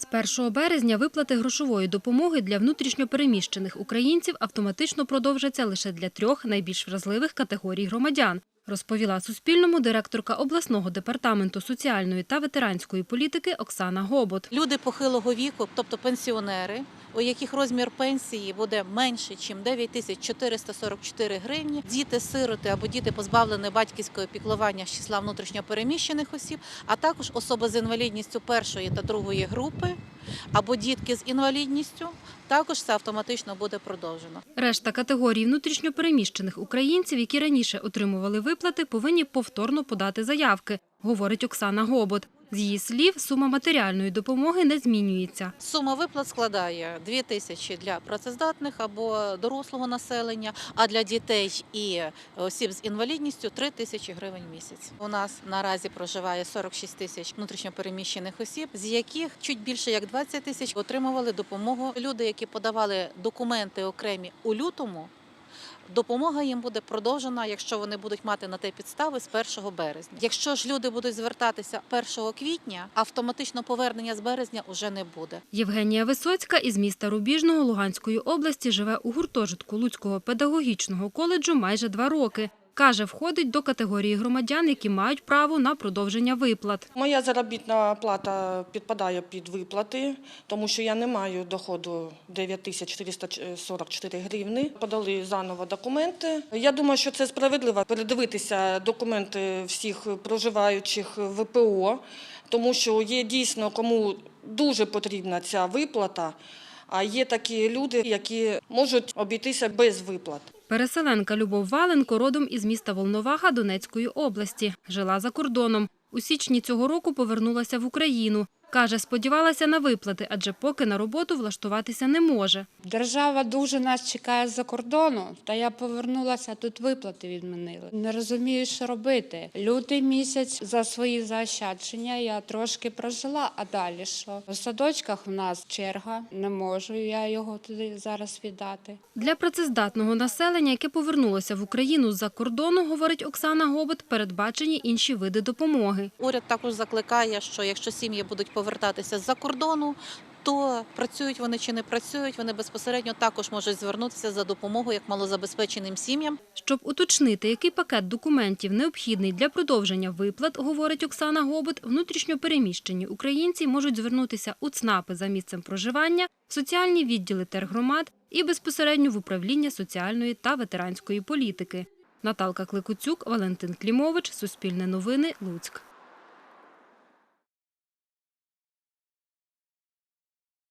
З 1 березня виплати грошової допомоги для внутрішньопереміщених українців автоматично продовжаться лише для трьох найбільш вразливих категорій громадян, розповіла Суспільному директорка обласного департаменту соціальної та ветеранської політики Оксана Гобот. Люди похилого віку, тобто пенсіонери, у яких розмір пенсії буде менше, ніж 9 тисяч 444 гривні, діти-сироти або діти позбавлені батьківського піклування з числа внутрішньопереміщених осіб, а також особи з інвалідністю першої та другої групи, або дітки з інвалідністю, також це автоматично буде продовжено. Решта категорій внутрішньопереміщених українців, які раніше отримували виплати, повинні повторно подати заявки, говорить Оксана Гобот. З її слів, сума матеріальної допомоги не змінюється. Сума виплат складає 2 тисячі для працездатних або дорослого населення, а для дітей і осіб з інвалідністю 3 тисячі гривень в місяць. У нас наразі проживає 46 тисяч внутрішньопереміщених осіб, з яких чуть більше як 20 тисяч отримували допомогу. Люди, які подавали документи окремі у лютому. Допомога їм буде продовжена, якщо вони будуть мати на те підстави з 1 березня. Якщо ж люди будуть звертатися 1 квітня, автоматично повернення з березня уже не буде. Євгенія Висоцька із міста Рубіжного Луганської області живе у гуртожитку Луцького педагогічного коледжу майже два роки. Каже, входить до категорії громадян, які мають право на продовження виплат. Моя заробітна плата підпадає під виплати, тому що я не маю доходу 9444 гривни. Подали заново документи. Я думаю, що це справедливо передивитися документи всіх проживаючих ВПО, тому що є дійсно кому дуже потрібна ця виплата. А є такі люди, які можуть обійтися без виплат. Переселенка Любов Валенко родом із міста Волноваха Донецької області. Жила за кордоном. У січні цього року повернулася в Україну. Каже, сподівалася на виплати, адже поки на роботу влаштуватися не може. Держава дуже нас чекає з-за кордону, та я повернулася, тут виплати відмінили. Не розумію, що робити. Лютий місяць за свої заощадження я трошки прожила, а далі що? У садочках у нас черга, не можу я його туди зараз віддати. Для працездатного населення, яке повернулося в Україну з-за кордону, говорить Оксана Гобот, передбачені інші види допомоги. Уряд також закликає, що якщо сім'ї будуть повертатися з-за кордону, то працюють вони чи не працюють, вони безпосередньо також можуть звернутися за допомогою як малозабезпеченим сім'ям. Щоб уточнити, який пакет документів необхідний для продовження виплат, говорить Оксана Гобот, внутрішньопереміщені українці можуть звернутися у ЦНАПи за місцем проживання, в соціальні відділи тергромад і безпосередньо в управління соціальної та ветеранської політики. Наталка Кликуцюк, Валентин Клімович, Суспільне новини, Луцьк.